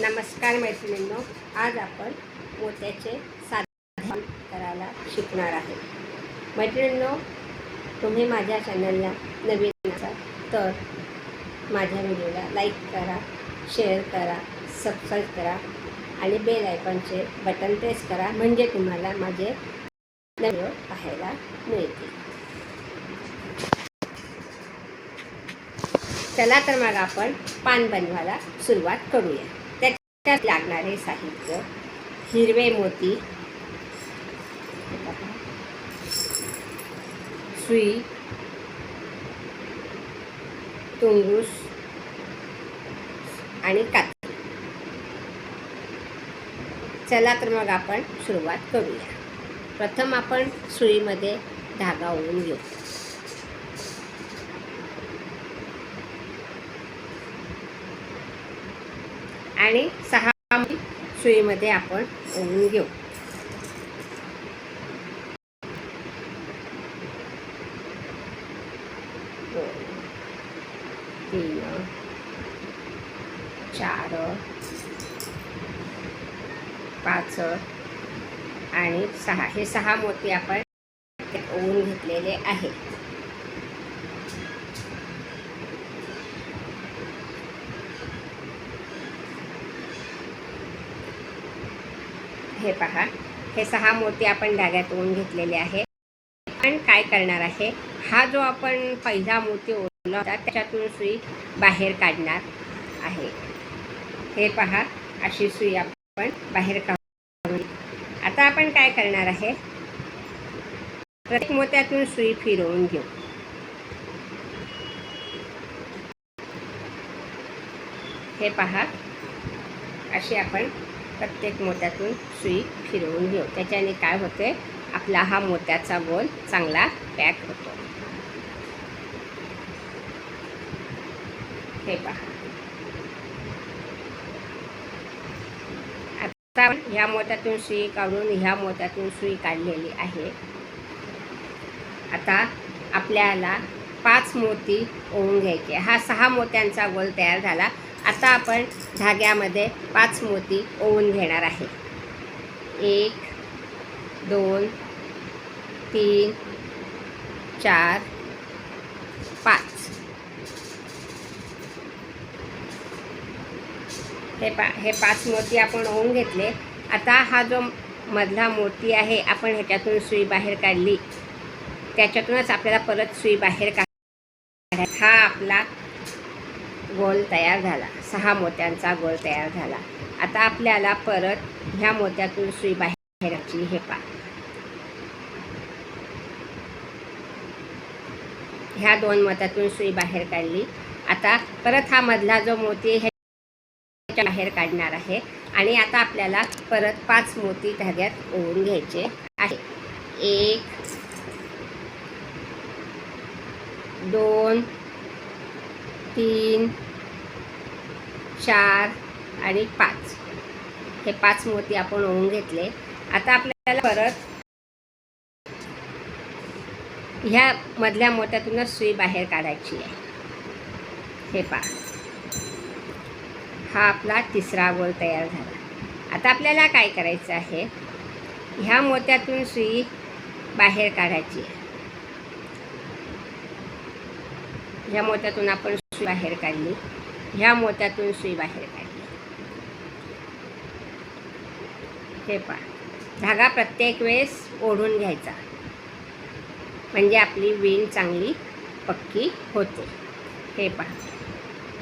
नमस्कार मैत्रिणींनो आज आपण मोत्याचे साधन करायला शिकणार आहे. मैत्रिणींनो तुम्ही माझ्या चॅनलला नवीन असाल तर माझ्या व्हिडिओला लाईक करा शेअर करा सबस्क्राईब करा आणि बेल आयकॉनचे बटन प्रेस करा म्हणजे तुम्हाला माझे व्हिडिओ पाहायला मिळतील. चला तर मग आपण पान बनवायला सुरुवात करूया. त्याच्यात लागणारे साहित्य हिरवे मोती सुई तुंगूस आणि कात्री. चला तर मग आपण सुरुवात करूया. प्रथम आपण सुईमध्ये धागा ओवून घेऊ. आणि सहा सुईमध्ये आपण ओवून घेऊ. तीन चार पाच आणि सहा. हे सहा मोती आपण ओवून घेतलेले आहे हे पहा. हे सहा मोती आपण धाग्यात ओवून घेतलेले आहे आपण काय करणार आहे? हा जो आपण पहिला मोती ओढला होता त्याच्यातून सुई बाहेर काढणार आहे. हे पहा अशी सुई आपण बाहेर काढू आता आपण काय करणार आहे? प्रत्येक मोत्यातून सुई फिरवून घेऊ. हे पहा अशी आपण प्रत्येक मोत्यातून सुई फिरवून घेऊ. त्याच्याने काय होते आपला हा मोत्याचा गोल चांगला पॅक होतो. हे पहा. आता ह्या मोत्यातून सुई काढून ह्या मोत्यातून सुई काढलेली आहे. आता आपल्याला पाच मोती ओवून घ्यायचे. हा सहा मोत्यांचा गोल तयार झाला. आता आपण धाग्यामध्ये पाच मोती ओवून घेणार आहे. एक दोन तीन चार पाच. हे पा हे पाच मोती आपण ओवून घेतले. आता हा जो मधला मोती आहे आपण ह्याच्यातून सुई बाहेर काढली. त्याच्यातूनच आपल्याला परत सुई बाहेर काढ हा आपला गोल तयार झाला. सहा मोत्यांचा गोल तयार झाला. आता आपल्याला परत ह्या मोत्यातून सुई बाहेरची हे पा ह्या दोन मोत्यातून सुई बाहेर काढली. आता परत हा मधला जो मोती हे बाहेर काढणार आहे. आणि आता आपल्याला परत पाच मोती धाग्यात ओवून घ्यायचे आहे. एक दोन तीन चार आणि पाच. हे पाच मोती आपण ओवून घेतले. आता आपल्याला परत ह्या मधल्या मोत्यातूनच सुई बाहेर काढायची आहे. हे पा हा आपला तिसरा गोल तयार झाला. आता आपल्याला काय करायचं आहे? ह्या मोत्यातून सुई बाहेर काढायची आहे. ह्या मोत्यातून आपण सुई बाहेर काढली. ह्या मोत्यातून सुई बाहेर काढली. हे पहा. धागा प्रत्येक वेळेस ओढून घ्यायचा. म्हणजे आपली विण चांगली पक्की होते. हे पहा.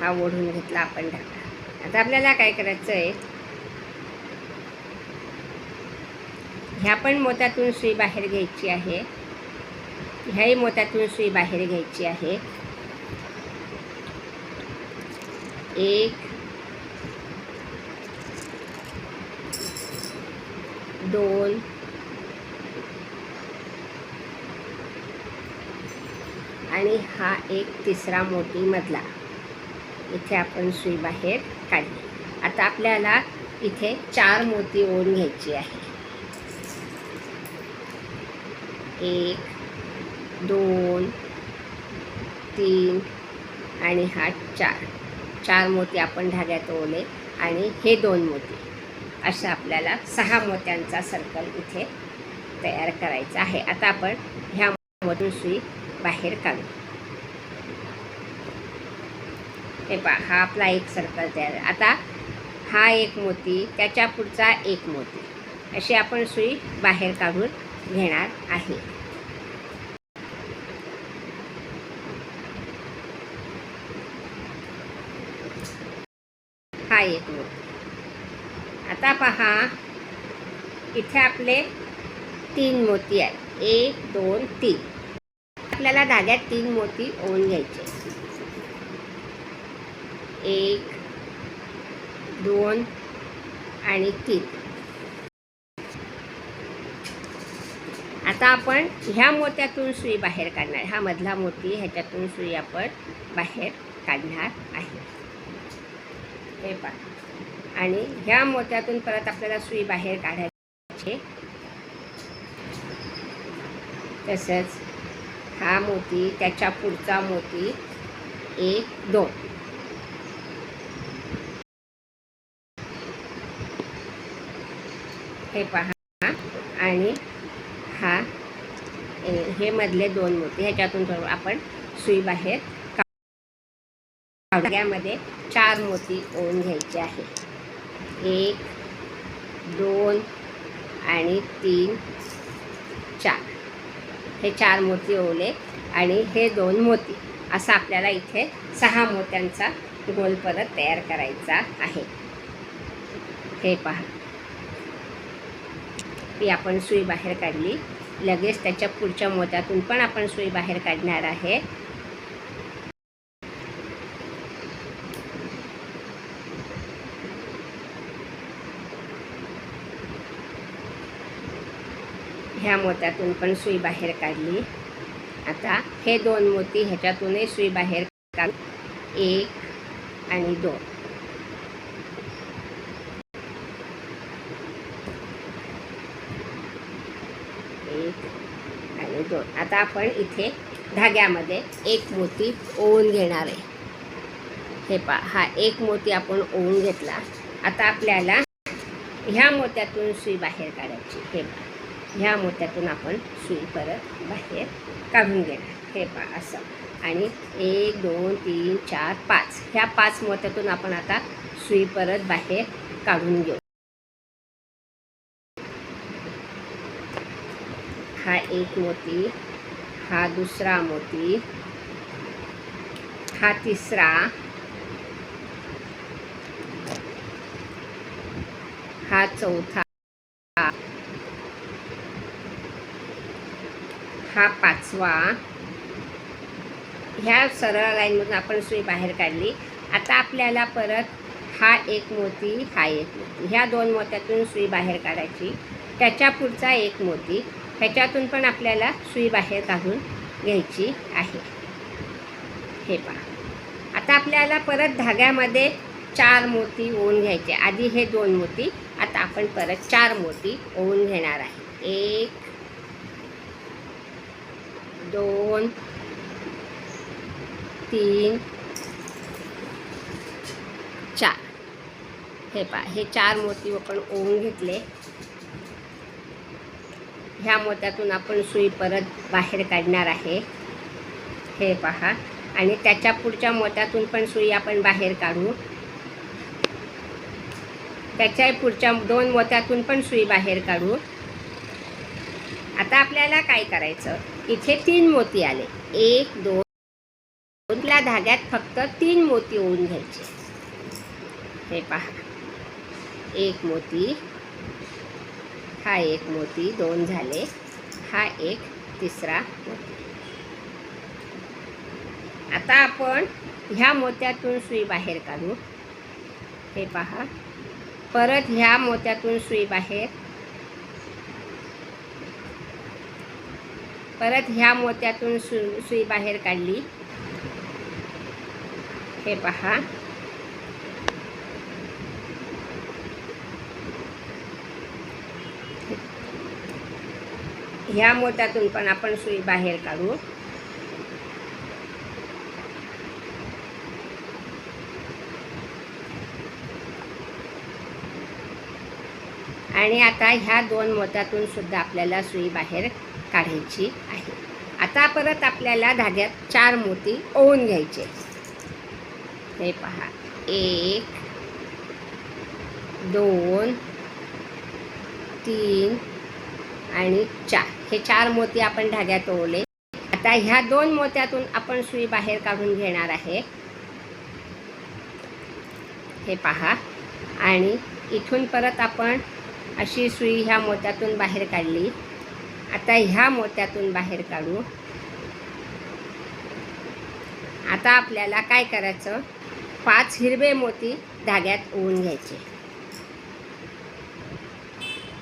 हा ओढून घेतला आपण धागा. आता आपल्याला काय करायचं आहे? ह्या पण मोत्यातून सुई बाहेर घ्यायची आहे. ह्याही मोत्यातून सुई बाहेर घ्यायची आहे. एक दोन आणि हा एक तिसरा मोती मधला इथे आपण सुई बाहेर काढली. आता आपल्याला इथे चार मोती ओढून घ्यायची आहे. एक दोन तीन आणि हा चार. चार मोती आपण धाग्यात ओले आणि हे दोन मोती. असं आपल्याला सहा मोत्यांचा सर्कल इथे तयार करायचा आहे. आता आपण ह्या मोतून सुई बाहेर काढू. हे पा हा आपला एक सर्कल तयार आहे. आता हा एक मोती त्याच्या पुढचा एक मोती. अशी आपण सुई बाहेर काढून घेणार आहे. हा एक मोती आता पहा इथे आपले तीन मोती आहेत. एक दोन तीन. आपल्याला धाग्यात तीन मोती ओवून घ्यायचे एक दोन आणि तीन. आता आपण ह्या मोत्यातून सुई बाहेर काढणार. हा मधला मोती ह्याच्यातून सुई आपण बाहेर काढणार आहे. हे पहा. आणि ह्या मोत्यातून परत आपल्याला सुई बाहेर काढायची. तसंच हा मोती त्याच्या पुढचा मोती एक दोन. हे पहा. आणि हा हे मधले दोन मोती ह्याच्यातून आपण सुई बाहेर धाग्यामध्ये चार मोती ओन घ्यायचे आहे एक दोन आणि तीन चार. हे चार मोती ओवले आणि हे दोन मोती. असा आपल्याला इथे सहा मोत्यांचा गोल परत तयार करायचा आहे. हे पहा. ती आपण सुई बाहेर काढली. लगेच त्याच्या पुढच्या मोत्यातून पण आपण सुई बाहेर काढणार आहे. ह्या मोत्यातून पण सुई बाहेर काढली. आता हे दोन मोती ह्याच्यातूनही सुई बाहेर काढ. एक आणि दोन. एक आणि दोन. आता आपण इथे धाग्यामध्ये एक मोती ओवून घेणार आहे. हे पा हा एक मोती आपण ओवून घेतला. आता आपल्याला ह्या मोत्यातून सुई बाहेर काढायची. हे पा ह्या मोत्यातून आपण सुई परत बाहेर काढून घेणार. हे पा असं. आणि एक दोन तीन चार पाच. ह्या पाच मोत्यातून आपण आता सुई परत बाहेर काढून घेऊ. हा एक मोती हा दुसरा मोती हा तिसरा हा चौथा हा पाचवा. ह्या सरळ लाईनमधून आपण सुई बाहेर काढली. आता आपल्याला परत हा एक मोती हा एक मोती. ह्या दोन मोत्यातून सुई बाहेर काढायची. त्याच्या पुढचा एक मोती. ह्याच्यातून पण आपल्याला सुई बाहेर काढून घ्यायची आहे. हे पहा. आता आपल्याला परत धाग्यामध्ये चार मोती ओवून घ्यायचे. आधी हे दोन मोती. आता आपण परत चार मोती ओवून घेणार आहे. एक दोन तीन चार. हे पहा हे चार मोती आपण ओवून घेतले. ह्या मोत्यातून आपण सुई परत बाहेर काढणार आहे. हे पहा. आणि त्याच्या पुढच्या मोत्यातून पण सुई आपण बाहेर काढू. त्याच्या पुढच्या दोन मोत्यातून पण सुई बाहेर काढू. आता आपल्याला काय करायचं? इथे तीन मोती आले. एक दोन दोनला धाग्यात फक्त तीन मोती ओवून घ्यायचे. हे पहा. एक मोती हा एक मोती दोन झाले. हा एक तिसरा मोती. आता आपण ह्या मोत्यातून सुई बाहेर काढू. हे पहा. परत ह्या मोत्यातून सुई बाहेर परत ह्या मोत्यातून सु सुई बाहेर काढली. हे पहा. ह्या मोत्यातून पण आपण सुई बाहेर काढू. आणि आता ह्या दोन मोत्यातून सुद्धा आपल्याला सुई बाहेर काढायची आहे. आता परत आपल्याला धाग्यात चार मोती ओवून घ्यायचे हे पहा. एक दोन तीन आणि चार. हे चार मोती आपण धाग्यात ओवले. आता ह्या दोन मोत्यातून आपण सुई बाहेर काढून घेणार आहे. हे पहा. आणि इथून परत आपण अशी सुई ह्या मोत्यातून बाहेर काढली. आता ह्या मोत्यातून बाहेर काढू. आता आपल्याला काय करायचं? पाच हिरवे मोती धाग्यात ओवून घ्यायचे.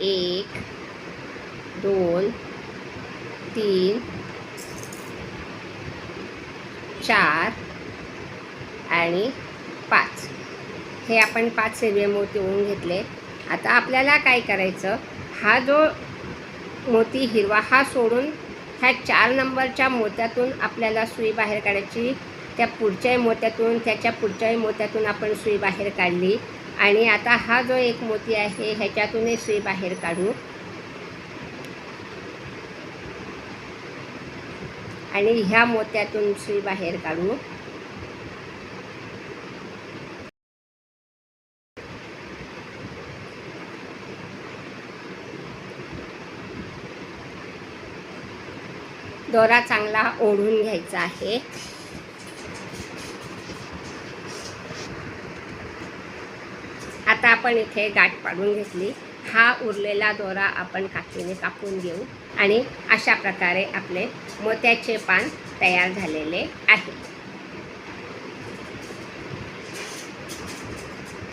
एक दोन तीन चार आणि पाच. हे आपण पाच हिरवे मोती ओवून घेतले. आता आपल्याला काय करायचं? हा जो मोती हिरवा हा सोडून ह्या चार नंबरच्या मोत्यातून आपल्याला सुई बाहेर काढायची. त्या पुढच्याही मोत्यातून त्याच्या पुढच्याही मोत्यातून आपण सुई बाहेर काढली. आणि आता हा जो एक मोती आहे ह्याच्यातूनही सुई बाहेर काढू. आणि ह्या मोत्यातून सुई बाहेर काढू. दोरा चांगला ओढून घ्यायचा आहे. आता आपण इथे गाठ पाडून घेतली. हा उरलेला दोरा आपण काठीने कापून घेऊ आणि अशा प्रकारे आपले मोत्याचे पान तयार झालेले आहे.